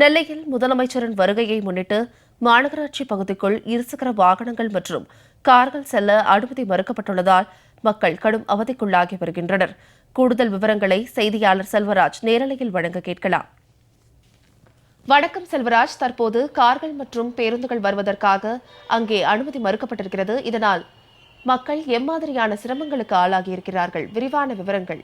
நெல்லையில் முதலமைச்சரின் வருகையை முன்னிட்டு மாநகராட்சி பகுதிக்குள் இருசக்கர வாகனங்கள் மற்றும் கார்கள் செல்ல அனுமதி மறுக்கப்பட்டுள்ளதால் மக்கள் கடும் அவதிக்குள்ளாகி வருகின்றனர். கூடுதல் விவரங்களை செய்தியாளர் செல்வராஜ் நேரலையில் வழங்க கேட்கலாம். வணக்கம் செல்வராஜ். தற்போது கார்கள் மற்றும் பேருந்துகள் வருவதற்காக அங்கே அனுமதி மறுக்கப்பட்டிருக்கிறது. இதனால் மக்கள் எம்மாதிரியான சிரமங்களுக்கு ஆளாகியிருக்கிறார்கள் விரிவான விவரங்கள்.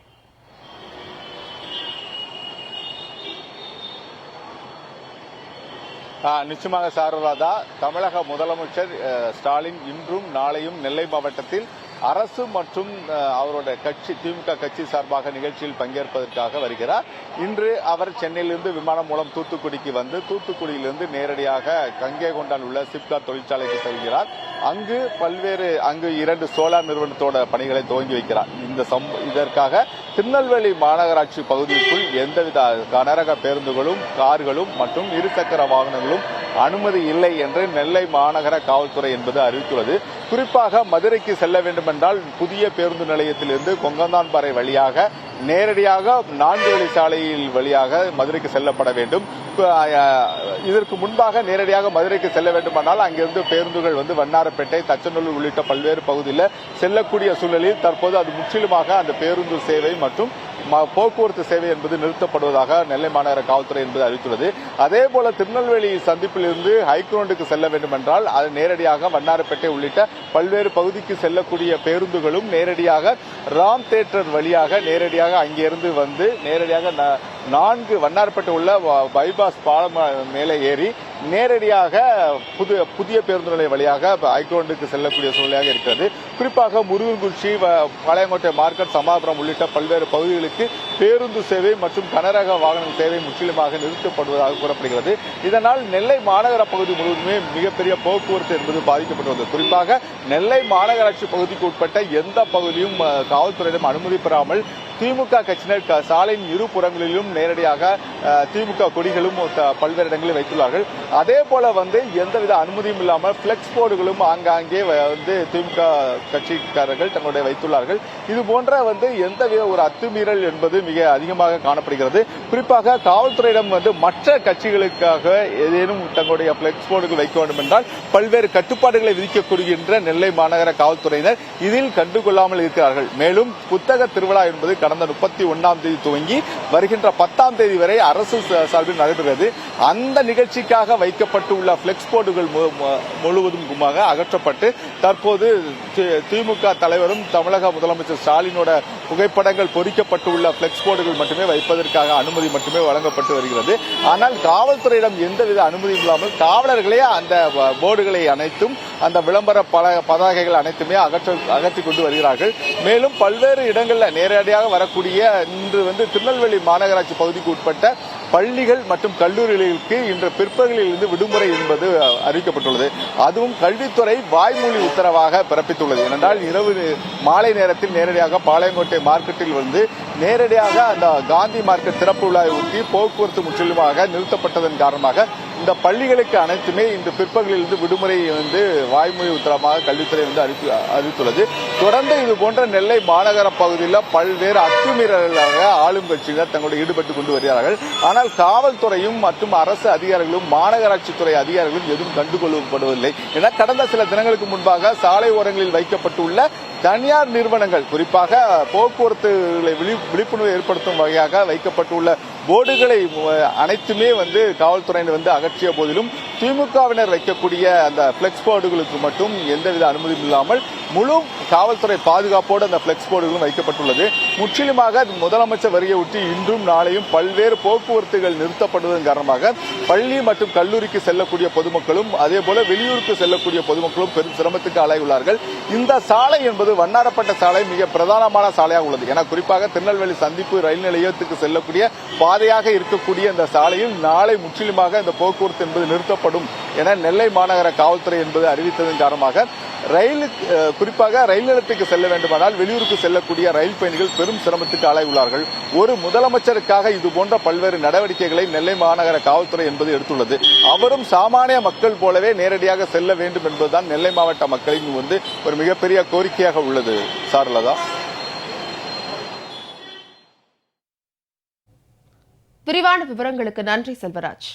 நிச்சயமாக சாருராதா தமிழக முதலமைச்சர் ஸ்டாலின் இன்றும் நாளையும் நெல்லை மாவட்டத்தில் அரசு மற்றும் அஹ், அவருடைய கட்சி திமுக கட்சி சார்பாக நிகழ்ச்சியில் பங்கேற்பதற்காக வருகிறார். இன்று அவர் சென்னையிலிருந்து விமானம் மூலம் தூத்துக்குடிக்கு வந்து தூத்துக்குடியிலிருந்து நேரடியாக கங்கை கொண்டான் உள்ள சிப்காட் தொழிற்சாலைக்கு செல்கிறார். அங்கு பல்வேறு அங்கு இரண்டு சோலார் நிறுவனத்தோட பணிகளை துவங்கி வைக்கிறார். இந்த இதற்காக திருநெல்வேலி மாநகராட்சி பகுதிக்குள் எந்தவித கனரக பேருந்துகளும் கார்களும் மற்றும் இருசக்கர வாகனங்களும் அனுமதி இல்லை என்று நெல்லை மாநகர காவல்துறை என்பது அறிவித்துள்ளது. குறிப்பாக மதுரைக்கு செல்ல வேண்டுமென்றால் புதிய பேருந்து நிலையத்திலிருந்து கொங்கந்தான்பாறை வழியாக நேரடியாக நான்கு வழி சாலையில் வழியாக மதுரைக்கு செல்லப்பட வேண்டும். இதற்கு முன்பாக நேரடியாக மதுரைக்கு செல்ல வேண்டுமானால் அங்கிருந்து பேருந்துகள் வந்து வண்ணாரப்பேட்டை தச்சநல்லூர் உள்ளிட்ட பல்வேறு பகுதியில் செல்லக்கூடிய சூழலில் தற்போது அது முற்றிலுமாக அந்த பேருந்து சேவை மற்றும் ம- போக்குவரத்து சேவை என்பது நிறுத்தப்படுவதாக நெல்லை மாநகர காவல்துறை என்பது அறிவித்துள்ளது. அதே போல திருநெல்வேலி சந்திப்பிலிருந்து ஹைக்ரௌண்டுக்கு செல்ல வேண்டுமென்றால் அது நேரடியாக வண்ணாரப்பேட்டை உள்ளிட்ட பல்வேறு பகுதிக்கு செல்லக்கூடிய பேருந்துகளும் நேரடியாக ராம் தேட்டர் வழியாக நேரடியாக அங்கிருந்து வந்து நேரடியாக ந- நான்கு வண்ணாரப்பேட்டை உள்ள வ- பைபாஸ் பாலம் மேலே ஏறி நேரடியாக புது புதிய பேருந்து நிலையம் வழியாக ஐகோண்டுக்கு செல்லக்கூடிய சூழ்நிலையாக இருக்கிறது. குறிப்பாக முருகன்குறிச்சி வ- பாளையங்கோட்டை மார்க்கெட் சமாபுரம் உள்ளிட்ட பல்வேறு பகுதிகளுக்கு பேருந்து சேவை மற்றும் கனரக வாகன சேவை முற்றிலுமாக நிறுத்தப்படுவதாக கூறப்படுகிறது. இதனால் நெல்லை மாநகர பகுதி முழுவதுமே மிகப்பெரிய போக்குவரத்து என்பது பாதிக்கப்பட்டுள்ளது குறிப்பாக நெல்லை மாநகராட்சி பகுதிக்கு உட்பட்ட எந்த பகுதியும் காவல்துறையிடம் அனுமதி பெறாமல் திமுக கட்சியினர் க- சாலையின் இரு புறங்களிலும் நேரடியாக திமுக கொடிகளும் பல்வேறு இடங்களில் வைத்துள்ளார்கள். அதே போல வந்து எந்தவித அனுமதியும் இல்லாமல் பிளெக்ஸ் போர்டுகளும் ஆங்காங்கே வ- வந்து திமுக கட்சிக்காரர்கள் தங்களுடைய வைத்துள்ளார்கள். இது போன்ற வந்து எந்தவித ஒரு அத்துமீறல் என்பது மிக அதிகமாக காணப்படுகிறது. குறிப்பாக காவல்துறையிடம் வந்து மற்ற கட்சிகளுக்காக ஏதேனும் தங்களுடைய பிளெக்ஸ் போர்டுகள் வைக்க வேண்டும் என்றால் பல்வேறு கட்டுப்பாடுகளை விதிக்கக்கூடுகின்ற நெல்லை மாநகர காவல்துறையினர் இதில் கண்டுகொள்ளாமல் இருக்கிறார்கள். மேலும் புத்தக திருவிழா என்பது கடந்த முப்பத்தி ஒன்னாம் தேதி துவங்கி வருகின்ற பத்தாம் தேதி வரை அரசு சார்பில் நடைபெறுகிறது. அந்த நிகழ்ச்சிக்காக வைக்கப்பட்டுள்ள பிளெக்ஸ் போர்டுகள் மு- முழுவதுமாக அகற்றப்பட்டு தற்போது திமுக தலைவரும் தமிழக முதலமைச்சர் ஸ்டாலினோட புகைப்படங்கள் பொறிக்கப்பட்டுள்ள பிளெக்ஸ் போர்டுகள் மட்டுமே வைப்பதற்காக அனுமதி மட்டுமே வழங்கப்பட்டு வருகிறது. ஆனால் காவல்துறையிடம் எந்தவித அனுமதியும் இல்லாமல் காவலர்களே அந்த போர்டுகளை அனைத்தும் அந்த விளம்பர பல பதாகைகள் அனைத்துமே அகற்ற அகற்றி கொண்டு வருகிறார்கள். மேலும் பல்வேறு இடங்களில் நேரடியாக வரக்கூடிய இன்று வந்து திருநெல்வேலி மாநகராட்சி பகுதிக்கு உட்பட்ட பள்ளிகள் மற்றும் கல்லூரிகளுக்கு இன்று பிற்பகலில் இருந்து விடுமுறை என்பது அறிவிக்கப்பட்டுள்ளது. அதுவும் கல்வித்துறை வாய்மொழி உத்தரவாக பிறப்பித்துள்ளது. ஏனென்றால் இரவு மாலை நேரத்தில் நேரடியாக பாளையங்கோட்டை மார்க்கெட்டில் வந்து நேரடியாக அந்த காந்தி மார்க்கெட் திறப்பு விழாவை ஒட்டி போக்குவரத்து முற்றிலுமாக நிறுத்தப்பட்டதன் காரணமாக இந்த பள்ளிகளுக்கு அனைத்துமே இன்று பிற்பகலிலிருந்து விடுமுறை வந்து வாய்மொழி உத்தரமாக கல்வித்துறை வந்து அறிவித்து அறிவித்துள்ளது. தொடர்ந்து இது போன்ற நெல்லை மாநகர பகுதியில் பல்வேறு அத்துமீறல்களாக ஆளும் கட்சியினர் தங்களுடைய ஈடுபட்டு கொண்டு வருகிறார்கள். ஆனால் காவல்துறையும் மற்றும் அரசு அதிகாரிகளும் மாநகராட்சித்துறை அதிகாரிகளும் எதுவும் கண்டுகொள்ளப்படுவதில்லை என கடந்த சில தினங்களுக்கு முன்பாக சாலை ஓரங்களில் வைக்கப்பட்டுள்ள தனியார் நிறுவனங்கள் குறிப்பாக போக்குவரத்துகளை விழி- விழிப்புணர்வு ஏற்படுத்தும் வகையாக வைக்கப்பட்டுள்ள போர்டுகளை அனைத்துமே வந்து காவல்துறையினர் வந்து அகற்றிய போதிலும் திமுகவினர் வைக்கக்கூடிய அந்த பிளெக்ஸ் போர்டுகளுக்கு மட்டும் எந்தவித அனுமதியும் இல்லாமல் முழு காவல்துறை பாதுகாப்போடு அந்த பிளெக்ஸ் போர்டுகளும் வைக்கப்பட்டுள்ளது. முற்றிலுமாக முதலமைச்சர் வருகை ஒட்டி இன்றும் நாளையும் பல்வேறு போக்குவரத்துகள் நிறுத்தப்படுவதன் காரணமாக பள்ளி மற்றும் கல்லூரிக்கு செல்லக்கூடிய பொதுமக்களும் அதே போல வெளியூருக்கு செல்லக்கூடிய பொதுமக்களும் பெரும் சிரமத்துக்கு ஆளாகியுள்ளார்கள். இந்த சாலை என்பது வண்ணாரப்பட்ட சாலை மிக பிரதானமான சாலையாக உள்ளது. என குறிப்பாக திருநெல்வேலி சந்திப்பு ரயில் நிலையத்துக்கு செல்லக்கூடிய பாதையாக இருக்கக்கூடிய இந்த சாலையில் நாளை முற்றிலுமாக இந்த போக்குவரத்து என்பது நிறுத்தப்படும். என நெல்லை மாநகர காவல்துறை என்பது அறிவித்ததன் காரணமாக ரயிலுக்கு குறிப்பாக ரயில் நிலையத்துக்கு செல்ல வேண்டுமானால் வெளியூருக்கு செல்லக்கூடிய ரயில் பயணிகள் பெரும் சிரமத்துக்கு ஆளாகியுள்ளார்கள். ஒரு முதலமைச்சருக்காக இது போன்ற பல்வேறு நடவடிக்கைகளை நெல்லை மாநகர காவல்துறை என்பது எடுத்துள்ளது. அவரும் சாமானிய மக்கள் போலவே நேரடியாக செல்ல வேண்டும் என்பதுதான் நெல்லை மாவட்ட மக்களின் வந்து ஒரு மிகப்பெரிய கோரிக்கையாக உள்ளது. சாரலதா? விரிவான விவரங்களுக்கு நன்றி செல்வராஜ்.